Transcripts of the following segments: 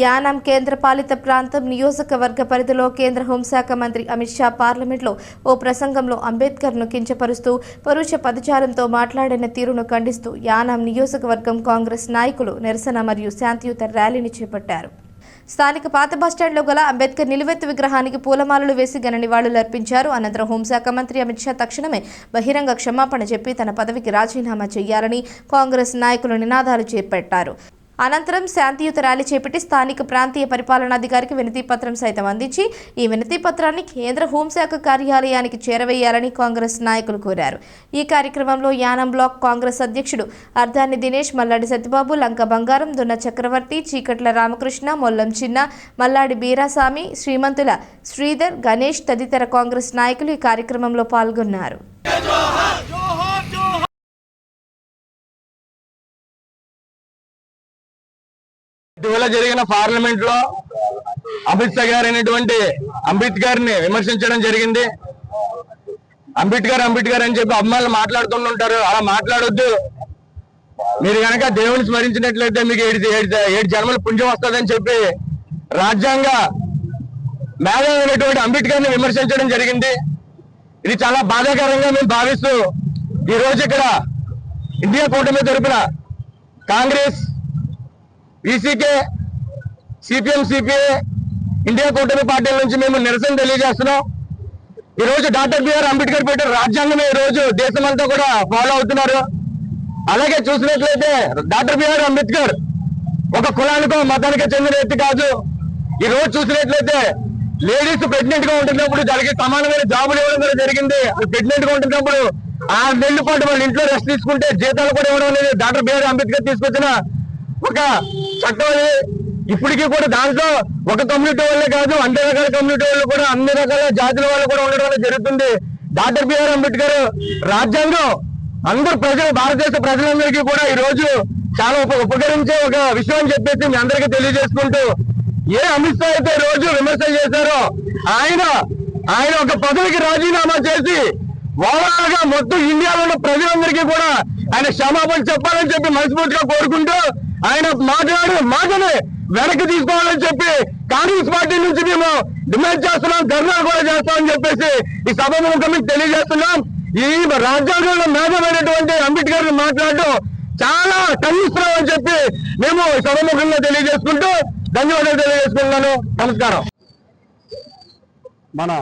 యానాం కేంద్రపాలిత ప్రాంతం నియోజకవర్గ పరిధిలో కేంద్ర హోంశాఖ మంత్రి అమిత్ షా పార్లమెంట్లో ఓ ప్రసంగంలో అంబేద్కర్ను కించపరుస్తూ పరుష పదచారంతో మాట్లాడిన తీరును ఖండిస్తూ యానాం నియోజకవర్గం కాంగ్రెస్ నాయకులు నిరసన మరియు శాంతియుత ర్యాలీని చేపట్టారు. స్థానిక పాత బస్టాండ్లో గల అంబేద్కర్ నిలువెత్తు విగ్రహానికి పూలమాలలు వేసి ఘన నివాళులు అర్పించారు. అనంతరం హోంశాఖ మంత్రి అమిత్ షా తక్షణమే బహిరంగ క్షమాపణ చెప్పి తన పదవికి రాజీనామా చేయాలని కాంగ్రెస్ నాయకులు నినాదాలు చేపట్టారు. అనంతరం శాంతియుత ర్యాలీ చేపట్టి స్థానిక ప్రాంతీయ పరిపాలనాధికారికి వినతి పత్రం సైతం అందించి ఈ వినతి పత్రాన్ని కేంద్ర హోంశాఖ కార్యాలయానికి చేరవేయాలని కాంగ్రెస్ నాయకులు కోరారు. ఈ కార్యక్రమంలో యానం బ్లాక్ కాంగ్రెస్ అధ్యక్షుడు అర్ధాని దినేష్ మల్లాడి సత్యబాబు లంక బంగారం దున్న చక్రవర్తి చీకట్ల రామకృష్ణ మొల్లం చిన్న మల్లాడి బీరాస్వామి శ్రీమంతుల శ్రీధర్ గణేష్ తదితర కాంగ్రెస్ నాయకులు ఈ కార్యక్రమంలో పాల్గొన్నారు. ఇటీవల జరిగిన పార్లమెంట్లో అమిత్ షా గారు అయినటువంటి అంబేద్కర్ని విమర్శించడం జరిగింది. అంబేద్కర్ అంబేద్కర్ అని చెప్పి అమ్మాయిలు మాట్లాడుతుంటుంటారు అలా మాట్లాడొద్దు. మీరు కనుక దేవుని స్మరించినట్లయితే మీకు ఏడు ఏడు ఏడు జన్మల పుణ్యం వస్తుందని చెప్పి రాజ్యాంగ మేధావైనటువంటి అంబేద్కర్ని విమర్శించడం జరిగింది. ఇది చాలా బాధాకరంగా మేము భావిస్తూ ఈ రోజు ఇక్కడ ఇండియా కూటమి తరపున కాంగ్రెస్ బీసీకే సిపిఎం సిపిఐ ఇండియా కూటమి పార్టీల నుంచి మేము నిరసన తెలియజేస్తున్నాం. ఈరోజు డాక్టర్ బిఆర్ అంబేద్కర్ పెట్టిన రాజ్యాంగమే ఈరోజు దేశమంతా కూడా ఫాలో అవుతున్నారు. అలాగే చూసినట్లయితే డాక్టర్ బిఆర్ అంబేద్కర్ ఒక కులానికో మతానికో చెందిన వ్యక్తి కాదు. ఈ రోజు చూసినట్లయితే లేడీస్ ప్రెగ్నెంట్గా ఉంటున్నప్పుడు దానికి సమానమైన జాబులు ఇవ్వడం కూడా జరిగింది. ప్రెగ్నెంట్గా ఉంటున్నప్పుడు ఆ నెలల పాటు వాళ్ళ ఇంట్లో రెస్ట్ తీసుకుంటే జీతాలు కూడా ఇవ్వడం అనేది డాక్టర్ బిఆర్ అంబేద్కర్ తీసుకొచ్చిన ఒక చట్టం ఇప్పటికీ కూడా దాంట్లో ఒక కమ్యూనిటీ వాళ్ళే కాదు అన్ని రకాల కమ్యూనిటీ వాళ్ళు కూడా అన్ని రకాల జాతుల వాళ్ళు కూడా ఉండడం వల్ల జరుగుతుంది. డాక్టర్ బిఆర్ అంబేద్కర్ రాజ్యాంగం అందరు ప్రజలు భారతదేశ ప్రజలందరికీ కూడా ఈ రోజు చాలా ఉపకరించే ఒక విషయం అని చెప్పేసి మీ అందరికీ తెలియజేసుకుంటూ ఏ అమిత్ షా అయితే ఈ రోజు విమర్శ చేశారో ఆయన ఆయన ఒక పదవికి రాజీనామా చేసి ఓవరాల్గా మొత్తం ఇండియాలో ఉన్న ప్రజలందరికీ కూడా ఆయన క్షమాపణ చెప్పాలని చెప్పి మనస్ఫూర్తిగా కోరుకుంటూ ఆయన మాట్లాడు మాటని వెనక్కి తీసుకోవాలని చెప్పి కాంగ్రెస్ పార్టీ నుంచి మేము డిమాండ్ చేస్తున్నాం ధర్నా కూడా చేస్తామని చెప్పేసి ఈ సభ ముఖం తెలియజేస్తున్నాం. ఈ రాజ్యాంగంలో మేధమైనటువంటి అంబేద్కర్ మాట్లాడటం చాలా ఖండిస్తున్నాం అని చెప్పి మేము సభ ముఖంగా తెలియజేసుకుంటూ ధన్యవాదాలు తెలియజేసుకుంటున్నాను. నమస్కారం. మన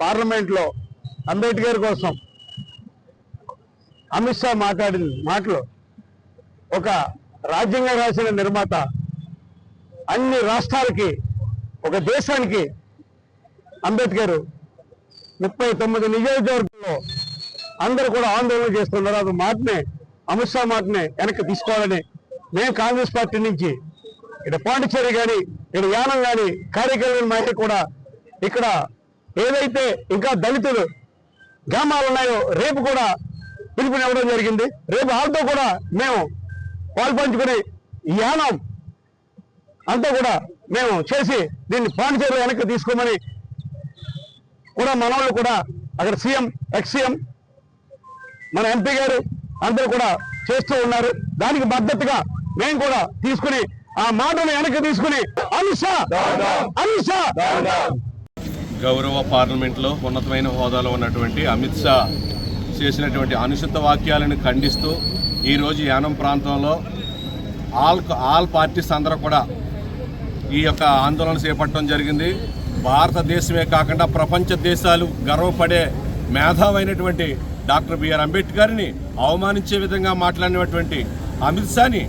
పార్లమెంట్లో అంబేద్కర్ కోసం అమిత్ షా మాట్లాడిన మాటలు ఒక రాజ్యాంగం రాసిన నిర్మాత అన్ని రాష్ట్రాలకి ఒక దేశానికి అంబేద్కర్ ముప్పై తొమ్మిది నియోజకవర్గంలో అందరూ కూడా ఆందోళన చేస్తున్నారు. అది మాటనే అమిత్ షా మాటనే వెనక్కి తీసుకోవాలని మేము కాంగ్రెస్ పార్టీ నుంచి ఇక్కడ పాండిచ్చేరి కానీ ఇక్కడ యానం కానీ కార్యక్రమం మహిళ కూడా ఇక్కడ ఏదైతే ఇంకా దళితులు గ్రామాలు ఉన్నాయో రేపు కూడా పిలుపునివ్వడం జరిగింది. రేపు వాళ్ళతో కూడా మేము పాల్పంచుకుని యానం అంతా కూడా మేము చేసి దీన్ని పాండిచేరిలో వెనక్కి తీసుకోమని కూడా మనవాళ్ళు కూడా అక్కడ సీఎం ఎక్స్ మన ఎంపీ గారు అందరూ కూడా చేస్తూ ఉన్నారు. దానికి మద్దతుగా మేము కూడా తీసుకుని ఆ మాటను వెనక్కి తీసుకుని అమిత్ షా అమిత్ షా. గౌరవ పార్లమెంట్లో ఉన్నతమైన హోదాలో ఉన్నటువంటి అమిత్ షా చేసినటువంటి అనుచిత వాక్యాలను ఖండిస్తూ ఈరోజు యానం ప్రాంతంలో ఆల్ ఆల్ పార్టీస్ అందరూ కూడా ఈ యొక్క ఆందోళన చేపట్టడం జరిగింది. భారతదేశమే కాకుండా ప్రపంచ దేశాలు గర్వపడే మేధావైనటువంటి డాక్టర్ బిఆర్ అంబేద్కర్ని అవమానించే విధంగా మాట్లాడినటువంటి అమిత్ షాని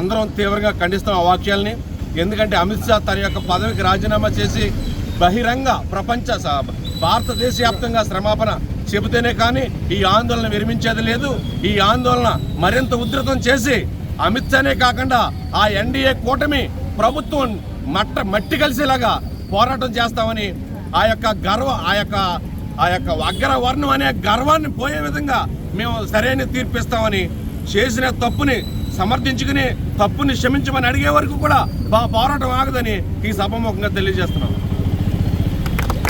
అందరం తీవ్రంగా ఖండిస్తాం ఆ వాక్యాల్ని. ఎందుకంటే అమిత్ షా తన యొక్క పదవికి రాజీనామా చేసి బహిరంగ ప్రపంచ భారతదేశ వ్యాప్తంగా శ్రమాపణ చెబితేనే కానీ ఈ ఆందోళన విరమించేది లేదు. ఈ ఆందోళన మరింత ఉధృతం చేసి అమిత్ షానే కాకుండా ఆ ఎన్డీఏ కూటమి ప్రభుత్వం మట్ట మట్టి కలిసేలాగా పోరాటం చేస్తామని ఆ యొక్క గర్వ ఆ యొక్క ఆ యొక్క అగ్రవర్ణం అనే గర్వాన్ని పోయే విధంగా మేము సరైన తీర్పిస్తామని చేసిన తప్పుని సమర్థించుకుని తప్పుని క్షమించమని అడిగే వరకు కూడా మా పోరాటం ఆగదని ఈ సభాముఖంగా తెలియజేస్తున్నాం.